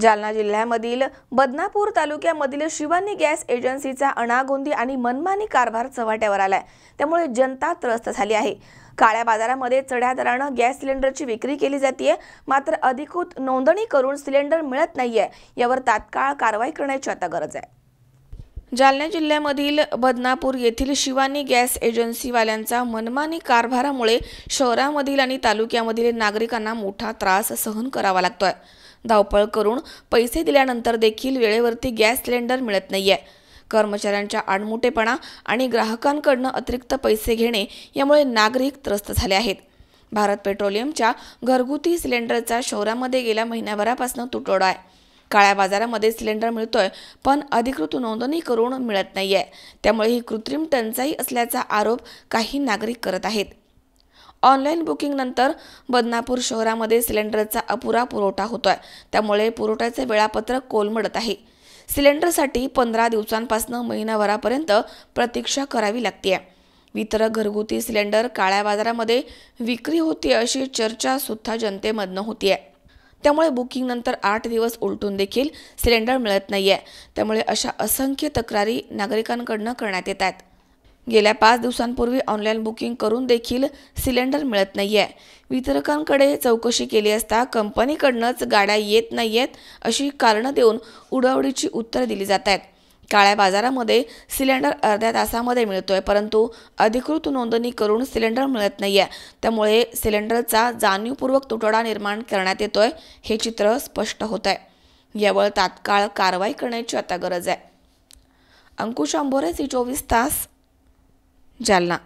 जालना जिल्ह्यामधील बदनापूर तालुक्यामधील शिवानी गॅस एजन्सीचा अनागोंदी आणि मनमानी कारभार चव्हाट्यावर आलाय. त्यामुळे जनता त्रस्त झाली आहे. काळ्या बाजारामध्ये चढ्या दरानं गॅस सिलेंडरची विक्री केली जाते मात्र अधिकृत नोंदणी करून सिलेंडर मिळत नाहीये यावर तात्काळ कारवाई करण्याची आता गरज आहे. जालना जिल्ह्यामधील बदनापूर येथील शिवानी गॅस एजन्सीवाल्यांचा मनमानी कारभारामुळे शहरामधील आणि तालुक्यामधील नागरिकांना मोठा त्रास सहन करावा लागतोय. धावपळ करून पैसे दिल्यानंतर देखील वेळेवरती गॅस सिलेंडर मिळत नाहीये. कर्मचाऱ्यांच्या आडमुटेपणा आणि ग्राहकांकडनं अतिरिक्त पैसे घेणे यामुळे नागरिक त्रस्त झाले आहेत. भारत पेट्रोलियमच्या घरगुती सिलेंडरचा शहरामध्ये गेल्या महिन्याभरापासून तुटवडा आहे. काळ्या बाजारामध्ये सिलेंडर मिळतोय पण अधिकृत नोंदणी करून मिळत नाहीये. त्यामुळे ही कृत्रिम टंचाई असल्याचा आरोप काही नागरिक करत आहेत. ऑनलाईन बुकिंगनंतर बदनापूर शहरामध्ये सिलेंडरचा अपुरा पुरवठा होतोय. त्यामुळे पुरवठ्याचे वेळापत्रक कोलमडत आहे. सिलेंडरसाठी पंधरा दिवसांपासून महिनाभरापर्यंत प्रतीक्षा करावी लागते वितरक घरगुती सिलेंडर काळ्या बाजारामध्ये विक्री होती अशी चर्चा सुद्धा जनतेमधनं होतीये. त्यामुळे बुकिंगनंतर आठ दिवस उलटून देखील सिलेंडर मिळत नाही आहे त्यामुळे अशा असंख्य तक्रारी नागरिकांकडनं करण्यात येत आहेत गेल्या पाच दिवसांपूर्वी ऑनलाईन बुकिंग करून देखील सिलेंडर मिळत नाही आहे वितरकांकडे चौकशी केली असता कंपनीकडनंच गाड्या येत नाही आहेत अशी कारणं देऊन उडवडीची उत्तरं दिली जात आहेत. काळ्या बाजारामध्ये सिलेंडर अर्ध्या तासामध्ये मिळतो आहे परंतु अधिकृत नोंदणी करून सिलेंडर मिळत नाही आहे त्यामुळे सिलेंडरचा जाणीवपूर्वक तुटवडा निर्माण करण्यात येतो आहे हे चित्र स्पष्ट होत आहे यावर तात्काळ कारवाई करण्याची आता गरज आहे. अंकुश आंबोरे सी चोवीस तास जालना.